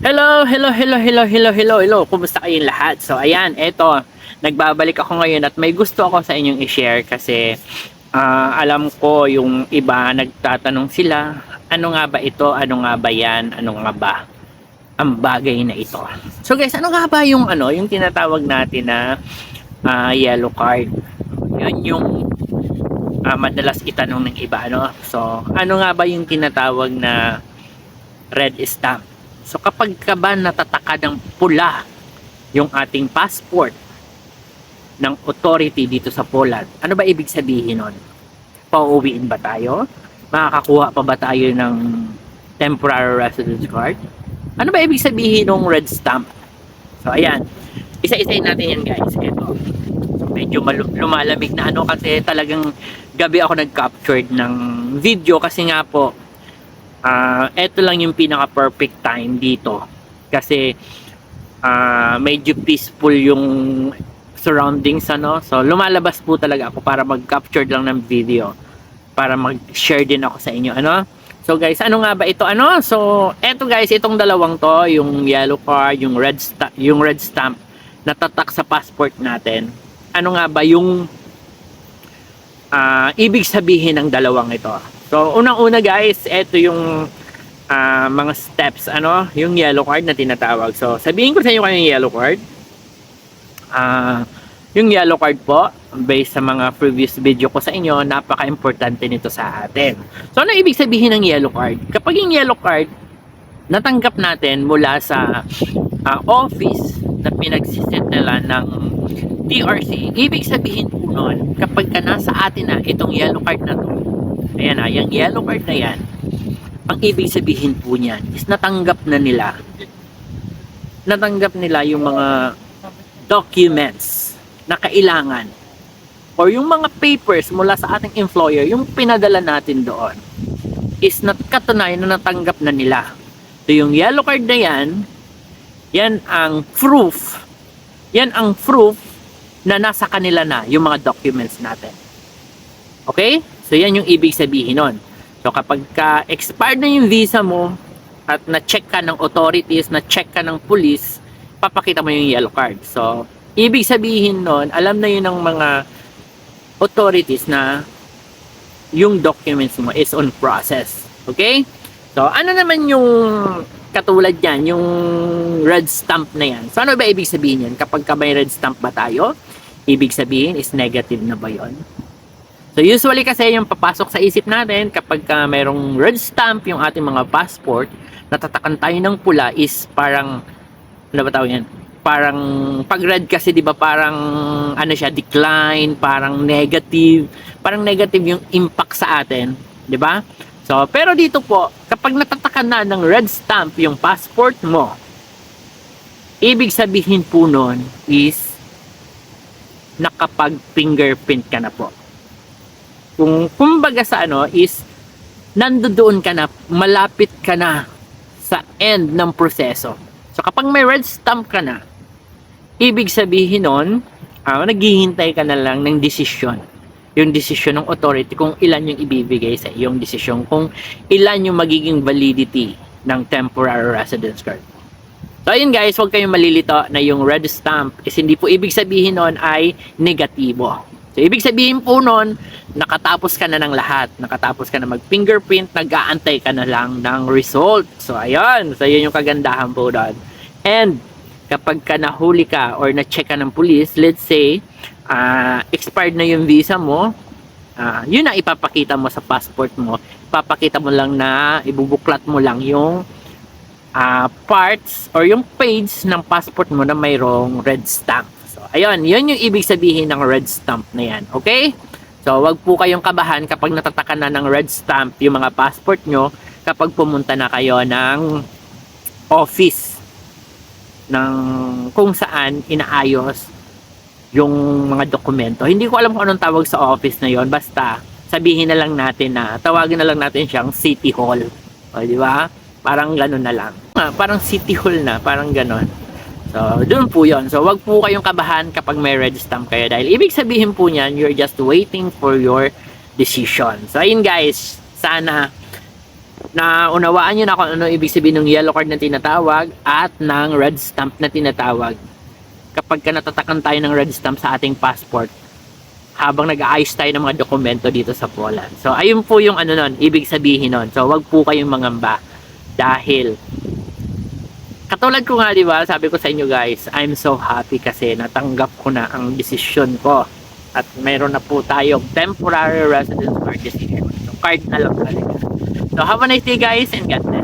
Hello, hello, hello, hello, hello, hello, hello. Kumusta kayong lahat? So, ayan, eto. Nagbabalik ako ngayon at may gusto ako sa inyong i-share kasi ah, alam ko yung iba nagtatanong sila, ano nga ba ito? Ano nga ba yan? Ano nga ba ang bagay na ito? So guys, ano nga ba yung ano, yung tinatawag natin na ah, yellow card? Yun yung ah, madalas itanong ng iba, ano? So, ano nga ba yung tinatawag na red stamp? So kapag ka ba natataka ng pula yung ating passport ng authority dito sa Poland, ano ba ibig sabihin nun? Pauuwiin ba tayo? Makakakuha pa ba tayo ng temporary residence card? Ano ba ibig sabihin ng red stamp? So ayan, isa-isayin natin yan guys. Ito. So, medyo lumalamig na ano kasi talagang gabi ako nag-captured ng video kasi nga po ah eto lang yung pinaka perfect time dito. Kasi ah medyo peaceful yung surroundings ano? So lumalabas po talaga ako para mag-capture lang ng video. Para mag-share din ako sa inyo ano? So guys ano nga ba ito ano? So eto guys itong dalawang to yung yellow card yung red yung red stamp natatak sa passport natin. Ano nga ba yung ah ibig sabihin ng dalawang ito So, unang-una guys, ito yung ah, mga steps, ano, yung yellow card na tinatawag. So, sabihin ko sa inyo kayo yung yellow card. Ah, yung yellow card po, based sa mga previous video ko sa inyo, napaka-importante nito sa atin. So, ano ibig sabihin ng yellow card? Kapag yung yellow card, natanggap natin mula sa ah, office na pinagsiset nila ng TRC, ibig sabihin po nun, kapag ka nasa atin na itong yellow card na to, Ayan na, yung yellow card na yan, ang ibig sabihin po niyan is natanggap na nila. Natanggap nila yung mga documents na kailangan or yung mga papers mula sa ating employer, yung pinadala natin doon is natkatunayan na natanggap na nila. So yung yellow card na yan, yan ang proof. Yan ang proof na nasa kanila na yung mga documents natin. Okay? So yan yung ibig sabihin nun. So kapag ka expired na yung visa mo at na-check ka ng authorities, na-check ka ng police, papakita mo yung yellow card. So ibig sabihin nun, alam na yun ng mga authorities na yung documents mo is on process. Okay? So ano naman yung katulad yan, yung red stamp na yan. So ano ba ibig sabihin yan? Kapag ka may red stamp ba tayo, ibig sabihin is negative na ba yon? So usually kasi yung papasok sa isip natin kapag ka mayroong red stamp yung ating mga passport, natatakan tayo ng pula is parang ano ba tawag yan? Parang pag red kasi 'di ba parang ano siya decline, parang negative, parang negative yung impact sa atin, 'di ba? So pero dito po, kapag natatakan na ng red stamp yung passport mo, ibig sabihin po nun is nakapag fingerprint ka na po kung kumbaga sa ano is nandoon ka na, malapit ka na sa end ng proseso. So kapag may red stamp ka na, ibig sabihin nun, ah, naghihintay ka na lang ng desisyon. Yung desisyon ng authority kung ilan yung ibibigay sa iyong desisyon, kung ilan yung magiging validity ng temporary residence card. So ayun guys, huwag kayong malilito na yung red stamp is hindi po ibig sabihin nun ay negatibo. So, ibig sabihin po nun, nakatapos ka na ng lahat. Nakatapos ka na mag-fingerprint, nag-aantay ka na lang ng result. So, ayun. So, yun yung kagandahan po doon. And, kapag ka nahuli ka or na-check ka ng police, let's say, ah, expired na yung visa mo, ah, yun na ipapakita mo sa passport mo. Ipapakita mo lang na, ibubuklat mo lang yung ah, parts or yung page ng passport mo na mayroong red stamp. Ayun, yun yung ibig sabihin ng red stamp na yan. Okay? So, wag po kayong kabahan kapag natataka na ng red stamp yung mga passport nyo kapag pumunta na kayo ng office ng kung saan inaayos yung mga dokumento. Hindi ko alam kung anong tawag sa office na yon Basta, sabihin na lang natin na, tawagin na lang natin siyang City Hall. O, di ba? Parang ganun na lang. Ah, parang City Hall na, parang ganun. So, doon po yon. So, wag po kayong kabahan kapag may red stamp kayo dahil ibig sabihin po niyan, you're just waiting for your decision. So, ayun guys, sana na unawaan nyo na kung ano ibig sabihin ng yellow card na tinatawag at ng red stamp na tinatawag. Kapag ka natatakan tayo ng red stamp sa ating passport, habang nag-aayos tayo ng mga dokumento dito sa Poland. So, ayun po yung ano nun, ibig sabihin nun. So, wag po kayong mangamba dahil katulad ko nga, di ba, sabi ko sa inyo guys, I'm so happy kasi natanggap ko na ang desisyon ko at mayroon na po tayong temporary residence card decision. So, card na lang talaga. So, have a nice day guys and God bless.